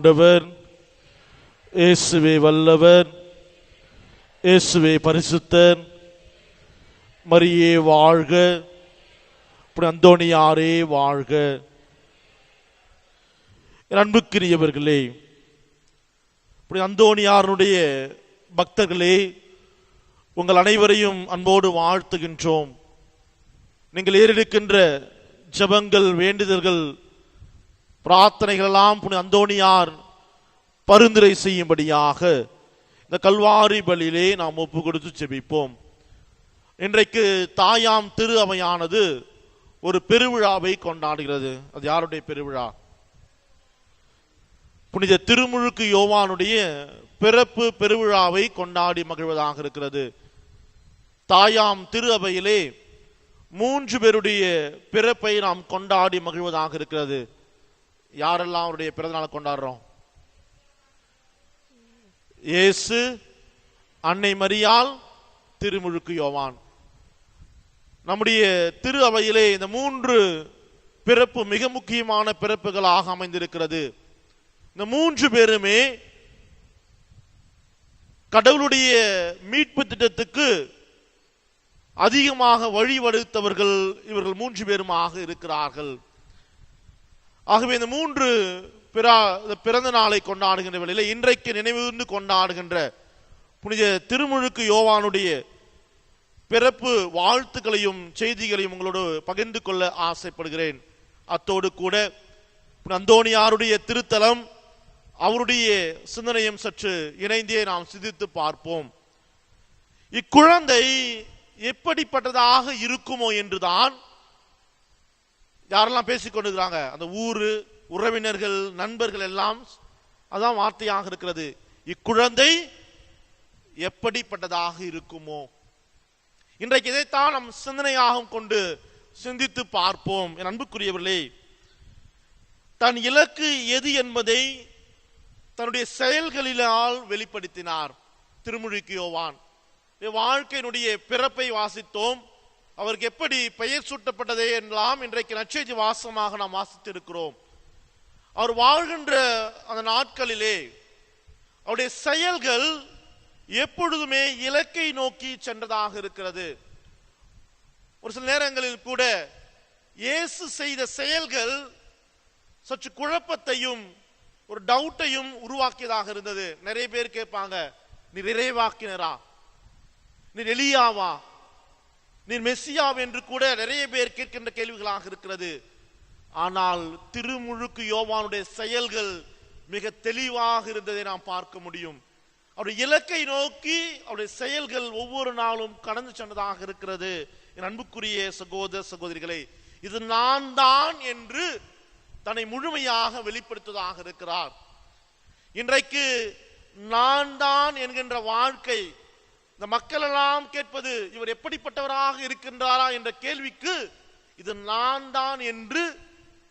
ஆண்டவர் இயேசுவே வல்லவர் இயேசுவே பரிசுத்தர் மரியே வாழ்க இப்படி அந்தோணியாரே வாழ்க. என் அன்புக்குரியவர்களே இப்படி அந்தோணியாருடைய பக்தர்களே உங்கள் அனைவரையும் அன்போடு வாழ்த்துகின்றோம். நீங்கள் ஏறெடுக்கின்ற ஜபங்கள் வேண்டுதல்கள் பிரார்த்தனைகளெல்லாம் புனித அந்தோணியார் பரிந்துரை செய்யும்படியாக இந்த கல்வாரி பலியிலே நாம் ஒப்பு கொடுத்து செபிப்போம் இன்றைக்கு தாயாம் திரு அவையானது ஒரு பெருவிழாவை கொண்டாடுகிறது. அது யாருடைய பெருவிழா? புனித திருமுழுக்கு யோவானுடைய பிறப்பு பெருவிழாவை கொண்டாடி மகிழ்வதாக இருக்கிறது. தாயாம் திரு அவையிலே மூன்று பேருடைய பிறப்பை நாம் கொண்டாடி மகிழ்வதாக இருக்கிறது. யாரெல்லாம் அவருடைய பிறந்தநாளை கொண்டாடுறோம்? இயேசு அன்னை மரியாள் திருமுழுக்கு யோவான். நம்முடைய திரு அவையிலே இந்த மூன்று பிறப்பு மிக முக்கியமான பிறப்புகளாக அமைந்திருக்கிறது. இந்த மூன்று பேருமே கடவுளுடைய மீட்பு திட்டத்துக்கு அதிகமாக வழிவடுத்தவர்கள் இவர்கள் மூன்று பேருமாக இருக்கிறார்கள். ஆகவே இந்த மூன்று பிறா பிறந்த நாளை கொண்டாடுகின்ற வேளையில் இன்றைக்கு நினைவுந்து கொண்டாடுகின்ற புனித திருமுழுக்கு யோவானுடைய பிறப்பு வாழ்த்துக்களையும் செய்திகளையும் உங்களோடு பகிர்ந்து கொள்ள ஆசைப்படுகிறேன். அத்தோடு கூட நந்தோனியாருடைய திருத்தலம் அவருடைய சிந்தனையும் சற்று இணைந்தே நாம் சிந்தித்து பார்ப்போம். இக்குழந்தை எப்படிப்பட்டதாக இருக்குமோ என்றுதான் யாரெல்லாம் பேசிக்கொண்டிருக்கிறாங்க அந்த ஊரு உறவினர்கள் நண்பர்கள் எல்லாம் அதான் வார்த்தையாக இருக்கிறது. இக்குழந்தை எப்படிப்பட்டதாக இருக்குமோ? இன்றைக்கு இதைத்தான் நம் சிந்தனையாக கொண்டு சிந்தித்து பார்ப்போம். என் அன்புக்குரியவர்களே தன் இலக்கு எது என்பதை தன்னுடைய செயல்களினால் வெளிப்படுத்தினார் திருமுழுக்கு யோவான். வாழ்க்கையினுடைய பிறப்பை வாசித்தோம். அவருக்கு எப்படி பெயர் சூட்டப்பட்டதே என்றெல்லாம் இன்றைக்கு நச்செய்தி வாசமாக நாம் வாசித்திருக்கிறோம். அவர் வாழ்கின்ற அந்த நாட்களிலே அவருடைய செயல்கள் எப்பொழுதுமே இலக்கை நோக்கி சென்றதாக இருக்கிறது. ஒரு சில நேரங்களில் கூட இயேசு செய்த செயல்கள் சற்று குழப்பத்தையும் ஒரு டவுட்டையும் உருவாக்கியதாக இருந்தது. நிறைய பேர் கேட்பாங்க நீ நிறைவாக்கினரா? நீ எளியாவா? நீர் மெஸ்ஸியா என்று கூட நிறைய பேர் கேட்கின்ற கேள்விகளாக இருக்கிறது. ஆனால் திருமுழுக்கு யோவானுடைய செயல்கள் மிக தெளிவாக இருந்ததை நாம் பார்க்க முடியும். அவருடைய இலக்கை நோக்கி அவருடைய செயல்கள் ஒவ்வொரு நாளும் கடந்து சென்றதாக இருக்கிறது. என் அன்புக்குரிய சகோதர சகோதரிகளை இது நான் தான் என்று தன்னை முழுமையாக வெளிப்படுத்துவதாக இருக்கிறார். இன்றைக்கு நான் தான் என்கின்ற வாழ்க்கை இந்த மக்கள் எல்லாம் கேட்பது இவர் எப்படிப்பட்டவராக இருக்கின்றாரா என்ற கேள்விக்கு இது நான் தான் என்று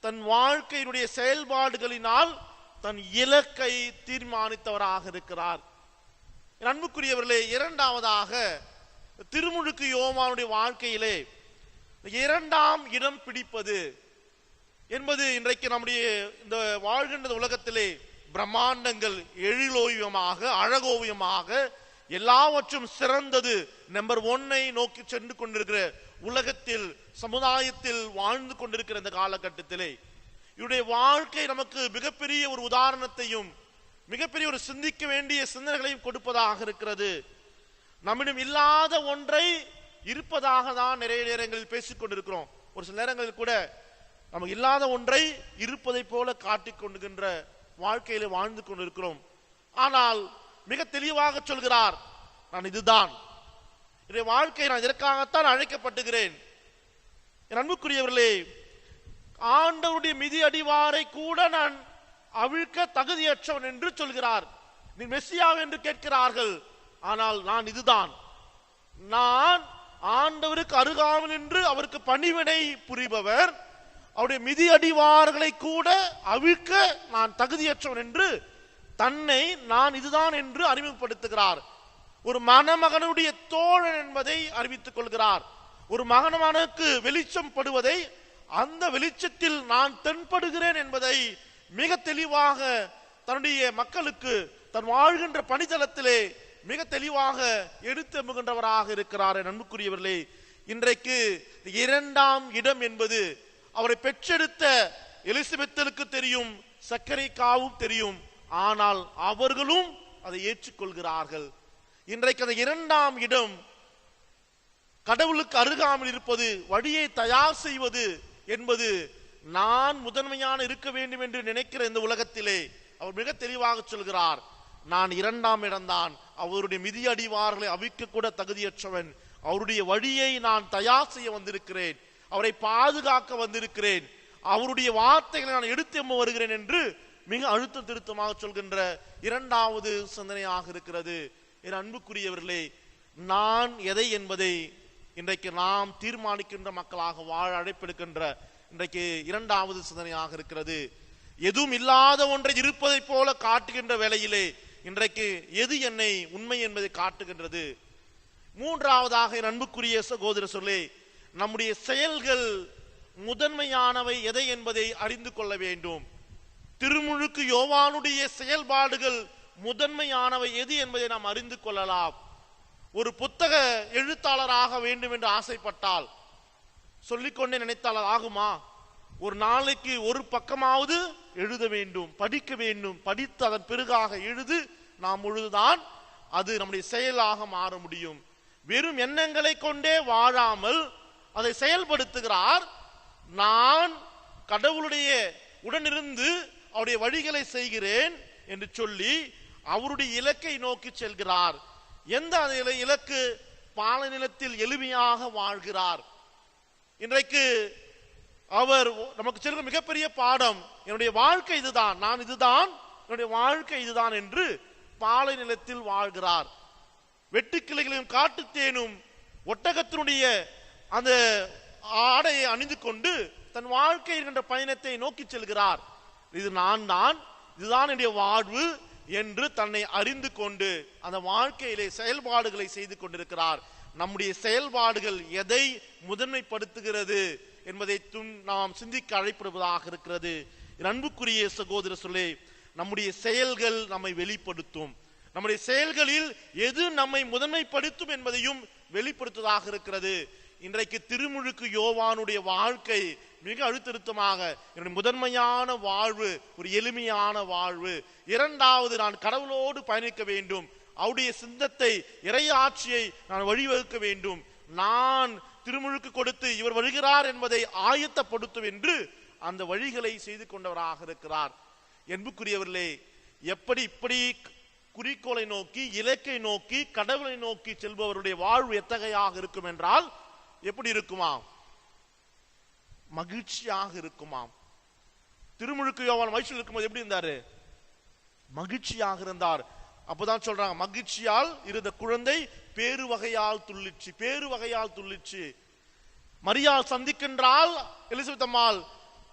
தன் வாழ்க்கையினுடைய செயல்பாடுகளினால் தன் இலக்கை தீர்மானித்தவராக இருக்கிறார். அன்புக்குரியவர்களே இரண்டாவதாக திருமுழுக்கு யோமானுடைய வாழ்க்கையிலே இரண்டாம் இடம் பிடிப்பது என்பது இன்றைக்கு நம்முடைய இந்த வாழ்கின்ற உலகத்திலே பிரம்மாண்டங்கள் எழிலோவியமாக அழகோவியமாக எல்லாவற்றும் சிறந்தது. நம்பர் ஒன்னை நோக்கி சென்று கொண்டிருக்கிற உலகத்தில் சமுதாயத்தில் வாழ்ந்து கொண்டிருக்கிற இந்த காலகட்டத்திலே இவருடைய வாழ்க்கை நமக்கு மிகப்பெரிய ஒரு உதாரணத்தையும் மிகப்பெரிய ஒரு சிந்திக்க வேண்டிய சிந்தனைகளையும் கொடுப்பதாக இருக்கிறது. நம்மிடம் இல்லாத ஒன்றை இருப்பதாக தான் நிறைய நேரங்களில் பேசிக் கொண்டிருக்கிறோம். ஒரு சில நேரங்களில் கூட நமக்கு இல்லாத ஒன்றை இருப்பதை போல காட்டிக் கொண்டுகின்ற வாழ்க்கையில வாழ்ந்து கொண்டிருக்கிறோம். ஆனால் மிக தெளிவாக சொல்கிறார். நான் இதுதான். என்னுடைய வாழ்க்கை நான் இதற்காகத்தான் அழைக்கப்பட்டுகிறேன். என் அன்புக்குரியவர்களே ஆண்டவருடைய மிதி அடிவாரை கூட நான் அவிழ்க்க தகுதியற்றவன் என்று சொல்கிறார். நீ மெஸ்ஸியா என்று கேட்கிறார்கள். ஆனால் நான் இதுதான். நான் ஆண்டவருக்கு அருகாமல் என்று அவருக்கு பணிவினை புரிபவர். அவருடைய மிதி அடிவார்களை கூட அவிழ்க்க நான் தகுதியற்றவன் என்று தன்னை நான் இதுதான் என்று அறிமுகப்படுத்துகிறார். ஒரு மணமகனுடைய தோழன் என்பதை அறிவித்துக் கொள்கிறார். ஒரு மகனமானுக்கு வெளிச்சம் படுவதை அந்த வெளிச்சத்தில் நான் தென்படுகிறேன் என்பதை மிக தெளிவாக தன்னுடைய மக்களுக்கு தன் வாழ்கின்ற பணித்தளத்திலே மிக தெளிவாக எடுத்தமுகின்றவராக இருக்கிறார் என் அன்புக்குரியவர்களே. இன்றைக்கு இரண்டாம் இடம் என்பது அவரை பெற்றெடுத்த எலிசபெத்தலுக்கு தெரியும் சக்கரைக்காவும் தெரியும். ஆனால் அவர்களும் அதை ஏற்றுக்கொள்கிறார்கள். இன்றைக்கு அந்த இரண்டாம் இடம் கடவுளுக்கு அருகாமல் இருப்பது வழியை தயார் செய்வது என்பது நான் முதன்மையான இருக்க வேண்டும் என்று நினைக்கிற இந்த உலகத்திலே அவர் மிக தெளிவாக சொல்கிறார். நான் இரண்டாம் இடம்தான். அவருடைய மிதி அடிவார்களை அவிக்க கூட தகுதியற்றவன். அவருடைய வழியை நான் தயார் செய்ய வந்திருக்கிறேன். அவரை பாதுகாக்க வந்திருக்கிறேன். அவருடைய வார்த்தைகளை நான் எடுத்து வருகிறேன் என்று மிக அழுத்த திருத்தமாக சொல்கின்ற இரண்டாவது சிந்தனையாக இருக்கிறது. என் அன்புக்குரியவர்களே நான் எதை என்பதை இன்றைக்கு நாம் தீர்மானிக்கின்ற மக்களாக வாழ அழைப்பெடுக்கின்ற இன்றைக்கு இரண்டாவது சிந்தனையாக இருக்கிறது. எதுவும் இல்லாத ஒன்றை இருப்பதைப் போல காட்டுகின்ற வேளையிலே இன்றைக்கு எது என்னை உண்மை என்பதை காட்டுகின்றது. மூன்றாவதாக என் அன்புக்குரிய சகோதர சொல்லே நம்முடைய செயல்கள் முதன்மையானவை எதை என்பதை அறிந்து கொள்ள வேண்டும். திருமுழுக்கு யோவானுடைய செயல்பாடுகள் முதன்மையானவை எது என்பதை நாம் அறிந்து கொள்ளலாம். ஒரு புத்தக எழுத்தாளராக வேண்டும் என்று ஆசைப்பட்டால் சொல்லிக்கொண்டே நினைத்தால் ஆகுமா? ஒரு நாளைக்கு ஒரு பக்கமாவது எழுத வேண்டும் படிக்க வேண்டும் படித்து அதன் பிறகாக எழுது நாம் முழுதுதான் அது நம்முடைய செயலாக மாற முடியும். வெறும் எண்ணங்களை கொண்டே வாழாமல் அதை செயல்படுத்துகிறார். நான் கடவுளுடைய உடனிருந்து அவருடைய வழிகளை செய்கிறேன் என்று சொல்லி அவருடைய இலக்கை நோக்கி செல்கிறார். எந்த அந்த இலக்கு? பாலைநிலத்தில் எளிமையாக வாழ்கிறார். இன்றைக்கு அவர் நமக்கு செல்கிற மிகப்பெரிய பாடம் என்னுடைய வாழ்க்கை இதுதான் நான் இதுதான் என்னுடைய வாழ்க்கை இதுதான் என்று பாலை நிலத்தில் வாழ்கிறார். வெட்டுக்கிளைகளையும் காட்டுத்தேனும் ஒட்டகத்தினுடைய அந்த ஆடையை அணிந்து கொண்டு தன் வாழ்க்கை என்கின்ற பயணத்தை நோக்கி செல்கிறார். இது நான் தான் இதுதான் என்னுடைய வாழ்வு என்று தன்னை அறிந்து கொண்டு அந்த வாழ்க்கையிலே செயல்பாடுகளை செய்து கொண்டிருக்கிறார். நம்முடைய செயல்பாடுகள் எதை முதன்மைப்படுத்துகிறது என்பதை துன்- நாம் சிந்திக்க அழைப்படுவதாக இருக்கிறது. அன்புக்குரிய சகோதர சொல்லே நம்முடைய செயல்கள் நம்மை வெளிப்படுத்தும். நம்முடைய செயல்களில் எது நம்மை முதன்மைப்படுத்தும் என்பதையும் வெளிப்படுத்துவதாக இருக்கிறது. இன்றைக்கு திருமுழுக்கு யோவானுடைய வாழ்க்கை மிக அழுத்தழுத்தமாக என்னுடைய முதன்மையான வாழ்வு ஒரு எளிமையான வாழ்வு. இரண்டாவது நான் கடவுளோடு பயணிக்க வேண்டும். அவருடைய சிந்தத்தை இறையாட்சியை நான் வழிவகுக்க வேண்டும். நான் திருமுழுக்கு கொடுத்து இவர் வருகிறார் என்பதை ஆயத்தப்படுத்தும் என்று அந்த வழிகளை செய்து கொண்டவராக இருக்கிறார். என்புக்குரியவர்களே எப்படி இப்படி குறிக்கோளை நோக்கி இலக்கை நோக்கி கடவுளை நோக்கி செல்பவருடைய வாழ்வு எத்தகையாக இருக்கும் என்றால் எப்படி இருக்குமாம்? மகிழ்ச்சியாக இருக்குமாம். திருமுழுக்கு யோவான் வயசில் இருக்கும்போது எப்படி இருந்தாரு? மகிழ்ச்சியாக இருந்தார். அப்பதான் சொல்றாங்க மகிழ்ச்சியால் இருந்த குழந்தை பேரு வகையால் துள்ளிச்சு பேரு வகையால் துள்ளிச்சு. மரியாள் சந்திக்கின்றால் எலிசபெத் அம்மாள்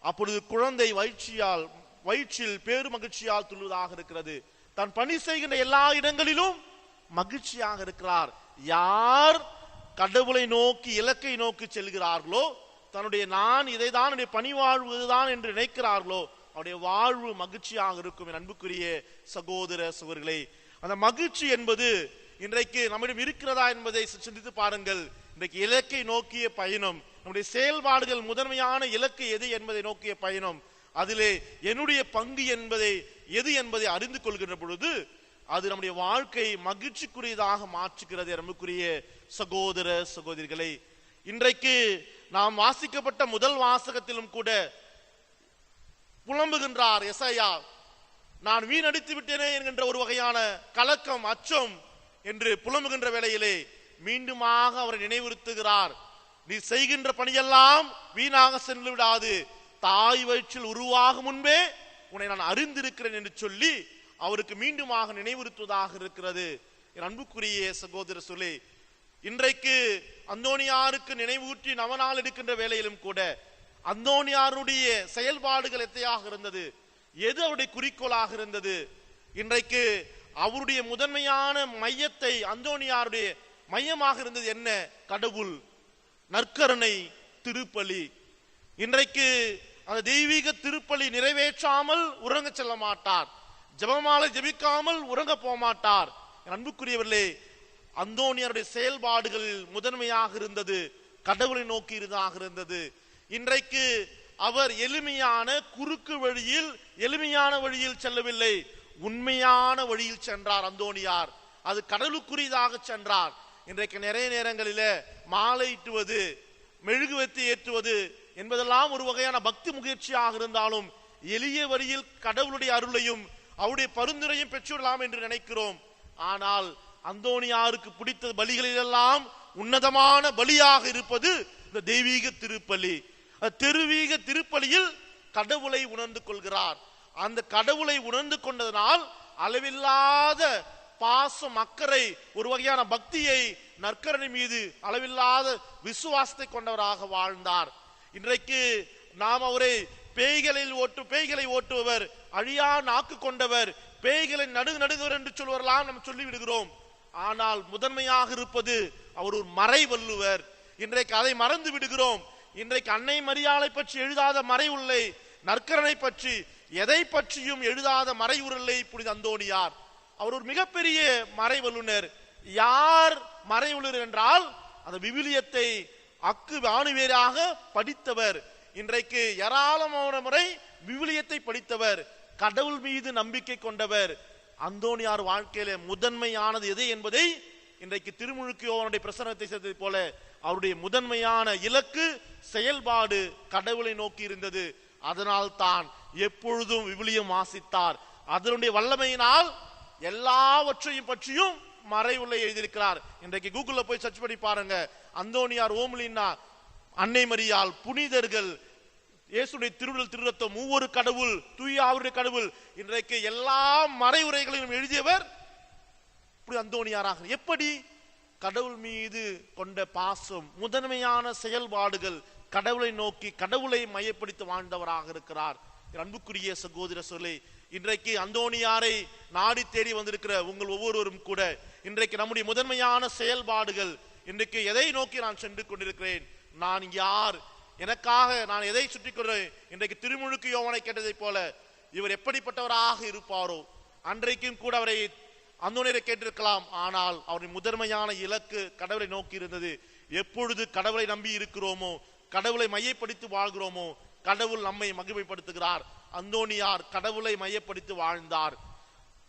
அப்பொழுது குழந்தை வயிற்சியால் வயிற்றில் பேரு மகிழ்ச்சியால் துள்ளுவதாக இருக்கிறது. தான் பணி செய்கின்ற எல்லா இடங்களிலும் மகிழ்ச்சியாக இருக்கிறார். யார்? கடவுளை நோக்கி இலக்கை நோக்கி செல்கிறார்களோ தன்னுடைய நான் இதை தான் என்னுடைய பணி வாழ்வு இதுதான் என்று நினைக்கிறார்களோ அவருடைய வாழ்வு மகிழ்ச்சியாக இருக்கும் என் அன்புக்குரிய சகோதர சுவர்களை அந்த மகிழ்ச்சி என்பது இன்றைக்கு நம்மிடம் இருக்கிறதா என்பதை சிந்தித்து பாருங்கள். இன்றைக்கு இலக்கை நோக்கிய பயணம் நம்முடைய செயல்பாடுகள் முதன்மையான இலக்கு எது என்பதை நோக்கிய பயணம் அதிலே என்னுடைய பங்கு என்பதை எது என்பதை அறிந்து கொள்கின்ற பொழுது அது நம்முடைய வாழ்க்கை மகிழ்ச்சிக்குரியதாக மாற்றுகிறது. நமக்குரிய சகோதர சகோதரிகளை இன்றைக்கு நாம் வாசிக்கப்பட்ட முதல் வாசகத்திலும் கூட புலம்புகின்றார் எசையா. நான் வீணடித்து விட்டேனே என்கின்ற ஒரு வகையான கலக்கம் அச்சம் என்று புலம்புகின்ற வேளையிலே மீண்டுமாக அவரை நினைவுறுத்துகிறார். நீ செய்கின்ற பணியெல்லாம் வீணாக சென்று விடாது தாய் வயிற்றில் உருவாகும் முன்பே உன்னை நான் அறிந்திருக்கிறேன் என்று சொல்லி அவருக்கு மீண்டுமாக நினைவுறுத்துவதாக இருக்கிறது. என் அன்புக்குரிய சகோதர சொல்லி இன்றைக்கு அந்தோனியாருக்கு நினைவூற்றி நவநாள் எடுக்கின்ற வேலையிலும் கூட அந்தோனியாருடைய செயல்பாடுகள் எத்தையாக இருந்தது? எது அவருடைய குறிக்கோளாக இருந்தது? இன்றைக்கு அவருடைய முதன்மையான மையத்தை அந்தோனியாருடைய மையமாக இருந்தது என்ன? கடவுள் நற்கருணை திருப்பலி. இன்றைக்கு அந்த தெய்வீக திருப்பலி நிறைவேற்றாமல் உறங்க செல்ல மாட்டார். ஜெபமாலை ஜெபிக்காமல் உறங்க போமாட்டார். அன்புக்குரியவர்களே அந்தோனியருடைய செயல்பாடுகளில் முதன்மையாக இருந்தது. கடவுளை நோக்கி இருந்ததாக இருந்தது. இன்றைக்கு அவர் எளிமையான குறுக்கு வழியில் எளிமையான வழியில் செல்லவில்லை. உண்மையான வழியில் சென்றார் அந்தோனியார். அது கடலுக்குரியதாக சென்றார். இன்றைக்கு நிறைய நேரங்களிலே மாலையிட்டுவது மெழுகுவத்தி ஏற்றுவது என்பதெல்லாம் ஒரு வகையான பக்தி முயற்சியாக இருந்தாலும் எளிய வழியில் கடவுளுடைய அருளையும் அவருடைய பரிந்துரையும் பெற்றுவிடலாம் என்று நினைக்கிறோம். ஆனால் அந்தோனியாருக்கு பிடித்த பலிகளிலெல்லாம் உன்னதமான பலியாக இருப்பது இந்த தெய்வீக திருப்பலி. தெருவீக திருப்பலியில் கடவுளை உணர்ந்து கொள்கிறார். அந்த கடவுளை உணர்ந்து கொண்டதனால் அளவில்லாத பாசம் அக்கறை ஒரு வகையான பக்தியை நற்கரணி மீது அளவில்லாத விசுவாசத்தை கொண்டவராக வாழ்ந்தார். இன்றைக்கு நாம் அவரை பேய்களில் ஓட்டு பேய்களை ஓட்டுபவர் அழியா நாக்கு கொண்டவர் பேய்களை நடுகு நடுகவர் என்று சொல்வரெல்லாம் நாம் சொல்லிவிடுகிறோம். ஆனால் முதன்மையாக இருப்பது அவர் ஒரு மறை வல்லுவர் இன்றைக்கு அதை மறந்து விடுகிறோம். இன்றைக்கு அன்னை மரியாதை பற்றி எழுதாத மறைவுள்ளை நற்கரனை பற்றி எதை பற்றியும் எழுதாத மறைவுரில்லை புனித அந்தோணியார். அவர் ஒரு மிகப்பெரிய மறை வல்லுனர் யார் மறை வல்லுனர் என்றால் அந்த விவிலியத்தை அக்கு ஆணுவேராக படித்தவர். இன்றைக்கு ஏராளமான முறை விவிலியத்தை படித்தவர் கடவுள் மீது நம்பிக்கை கொண்டவர். அந்தோணியார் வாழ்க்கையில முதன்மையானது எது என்பதை இன்றைக்கு திருமுழுக்கு யோவானுடைய பிரசனத்தை செய்தது போல அவருடைய முதன்மையான இலக்கு செயல்பாடு கடவுளை நோக்கி இருந்தது. அதனால் தான் எப்பொழுதும் விவிலியம் வாசித்தார். அதனுடைய வல்லமையினால் எல்லாவற்றையும் பற்றியும் மறைவுள்ள எழுதியிருக்கிறார். இன்றைக்கு கூகுள்ல போய் சர்ச் பண்ணி பாருங்க. அந்தோனியார் ஓம்லின்னா அன்னை மரியால் புனிதர்கள் இயேசுடைய திருடல் திருரத்தம் ஒவ்வொரு கடவுள் தூய அவருடைய கடவுள் இன்றைக்கு எல்லா மறைவுரைகளையும் எழுதியவர் இப்படி அந்தோணியாராக. எப்படி? கடவுள் மீது கொண்ட பாசம் முதன்மையான செயல்பாடுகள் கடவுளை நோக்கி கடவுளை மையப்படுத்தி வாழ்ந்தவராக இருக்கிறார். அன்புக்குரிய சகோதர சொல்லை இன்றைக்கு அந்தோணியாரை நாடி தேடி வந்திருக்கிற உங்கள் ஒவ்வொருவரும் கூட இன்றைக்கு நம்முடைய முதன்மையான செயல்பாடுகள் இன்றைக்கு எதை நோக்கி நான் சென்று கொண்டிருக்கிறேன்? நான் யார்? எனக்காக நான் எதை சுற்றி கொள்கிறேன் இன்றைக்கு திருமுழுக்கு யோவனை கேட்டதைப் போல இவர் எப்படிப்பட்டவராக இருப்பாரோ? அன்றைக்கும் கூட அவரை அந்தோனியரை கேட்டிருக்கலாம். ஆனால் அவரின் முதன்மையான இலக்கு கடவுளை நோக்கி இருந்தது. எப்பொழுது கடவுளை நம்பி இருக்கிறோமோ கடவுளை மையப்படுத்தி வாழ்கிறோமோ கடவுள் நம்மை மகிமைப்படுத்துகிறார். அந்தோனியார் கடவுளை மையப்படுத்தி வாழ்ந்தார்.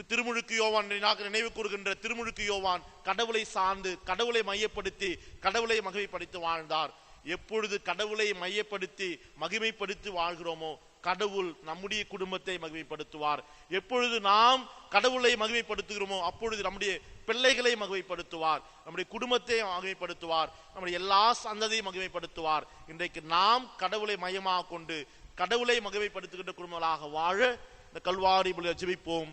திருமுழுக்கு யோவான் நினைவாக நினைவு கூறுகின்ற திருமுழுக்கு யோவான் கடவுளை சார்ந்து கடவுளை மையப்படுத்தி கடவுளை மகிமைப்படுத்தி வாழ்ந்தார். எப்பொழுது கடவுளை மையப்படுத்தி மகிமைப்படுத்தி வாழ்கிறோமோ கடவுள் நம்முடைய குடும்பத்தை மகிமைப்படுத்துவார். எப்பொழுது நாம் கடவுளை மகிமைப்படுத்துகிறோமோ அப்பொழுது நம்முடைய பிள்ளைகளை மகிமைப்படுத்துவார். நம்முடைய குடும்பத்தை மகிமைப்படுத்துவார். நம்முடைய எல்லா சந்ததியும் மகிமைப்படுத்துவார். இன்றைக்கு நாம் கடவுளை மையமாக கொண்டு கடவுளை மகிமைப்படுத்துகின்ற குடும்பங்களாக வாழ இந்த கல்வாரி ஜெபிப்போம்.